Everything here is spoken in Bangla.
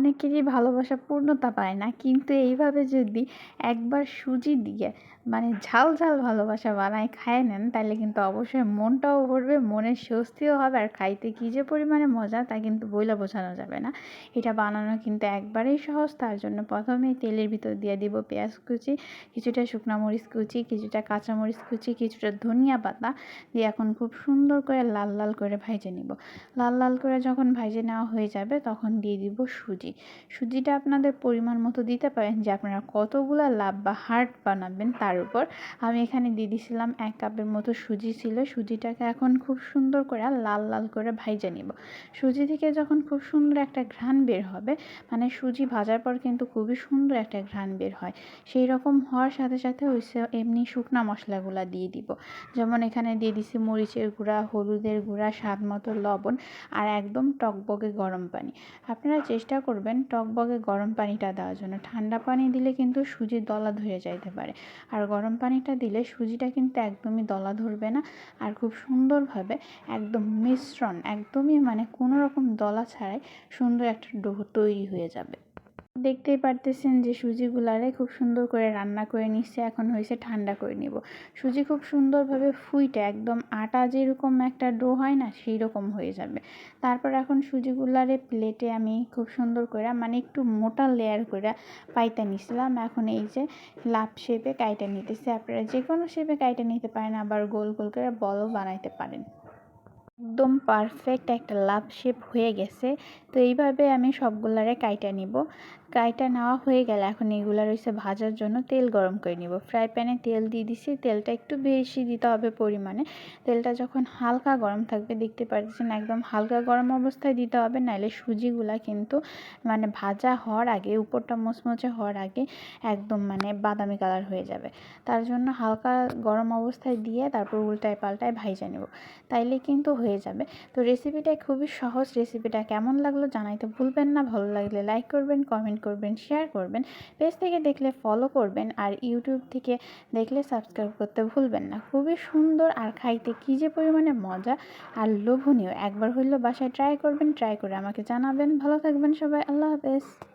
অনেকেরই ভালোবাসা পূর্ণতা পায় না। কিন্তু এইভাবে যদি একবার সুজি দিয়ে মানে ঝাল ঝাল ভালোবাসা বানায়, খায় নেন তাহলে কিন্তু অবশ্যই মনটাও ভরবে, মনের স্বস্তিও হবে। আর খাইতে কী যে পরিমাণে মজা, তা কিন্তু বইলা বোঝানো যাবে না। এটা বানানো কিন্তু একবারেই সহজ। তার জন্য প্রথমেই তেলের ভিতর দিয়ে দিব পেঁয়াজ কুচি, কিছুটা শুকনো মরিচ কুচি, কিছুটা কাঁচা মরিচ কুচি, কিছুটা ধনিয়া পাতা দিয়ে এখন খুব সুন্দর করে লাল লাল করে ভাইজে নিব। লাল লাল করে যখন ভাইজে নেওয়া হয়ে যাবে, তখন দিয়ে দিব সুজি। সুজিটা আপনাদের পরিমাণ মতো দিতে পারেন যে আপনারা কতগুলো লাভ বা হার্ট বানাবেন তার উপর। আমি এখানে দিয়ে দিয়েছিলাম এক কাপের মতো সুজি ছিল। সুজিটাকে এখন খুব সুন্দর করে লাল লাল করে ভাইজে নিব। সুজি থেকে যখন খুব সুন্দর একটা ঘ্রাণ বের হবে মানে সুজি ভাজার পর কিন্তু খুবই সুন্দর একটা ঘ্রাণ বের হয়। সেই রকম হওয়ার সাথে সাথে ওই এমনি শুকনা মশলাগুলো দিয়ে দিব। যেমন এখানে দিয়ে দিছি মরিচের গুঁড়া, হলুদের গুঁড়া, স্বাদ মতো লবণ আর একদম টকবগে গরম পানি। আপনারা চেষ্টা করবেন টকবগে গরম পানিটা দেওয়ার জন্য। ঠান্ডা পানি দিলে কিন্তু সুজির দলা ধরে যাইতে পারে। আর গরম পানিটা দিলে সুজিটা কিন্তু একদমই দলা ধরবে না। আর খুব সুন্দরভাবে একদম মিশ্রণ, একদমই মানে কোনো রকম দলা ছাড়াই সুন্দর একটা ডো তৈরি হয়ে যাবে। দেখতেই পারতেছেন যে সুজিগুলারে খুব সুন্দর করে রান্না করে নিচ্ছে, এখন হয়েছে ঠান্ডা করে নিব। সুজি খুব সুন্দরভাবে ফুইটে একদম আটা যেরকম একটা ডো হয় না সেই রকম হয়ে যাবে। তারপর এখন সুজিগুলারে প্লেটে আমি খুব সুন্দর করে মানে একটু মোটা লেয়ার করে পাইতে নিছিলাম। এখন এই যে লাভ শেপে কাইটা নিতেছে। আপনারা যে কোনো শেপে কাইটা নিতে পারেন, আবার গোল গোল করে বলও বানাইতে পারেন। একদম পারফেক্ট একটা লাভ শেপ হয়ে গেছে। তো এইভাবে আমি সবগুলারে কাইটা নিব। কাইটা নেওয়া হয়ে গেলে এখন এগুলো রয়েছে ভাজার জন্য তেল গরম করে নিব। ফ্রাই প্যানে তেল দিয়ে দিছি, তেলটা একটু বেশি দিতে হবে পরিমাণে। তেলটা যখন হালকা গরম থাকবে, দেখতে পাচ্ছেন একদম হালকা গরম অবস্থায় দিতে হবে নাহলে সুজিগুলা কিন্তু মানে ভাজা হওয়ার আগে, উপরটা মচমচে হওয়ার আগে একদম মানে বাদামি কালার হয়ে যাবে। তার জন্য হালকা গরম অবস্থায় দিয়ে তারপর উল্টায় পাল্টায় ভাইজা নেব। তাইলে কিন্তু হয়ে যাবে। তো রেসিপিটা খুবই সহজ রেসিপিটা কেমন লাগল জানাইতে ভুলবেন না। ভালো লাগলে লাইক করবেন কমেন্ট করবেন শেয়ার করবেন। পেজ থেকে দেখলে ফলো করবেন আর ইউটিউব থেকে দেখলে সাবস্ক্রাইব করতে ভুলবেন না। খুবই সুন্দর আর খাইতে কী যে পরিমাণে মজা আর লোভনীয়। একবার হইলেও বাসায় ট্রাই করবেন ট্রাই করে আমাকে জানাবেন। ভালো থাকবেন সবাই। আল্লাহ হাফেজ।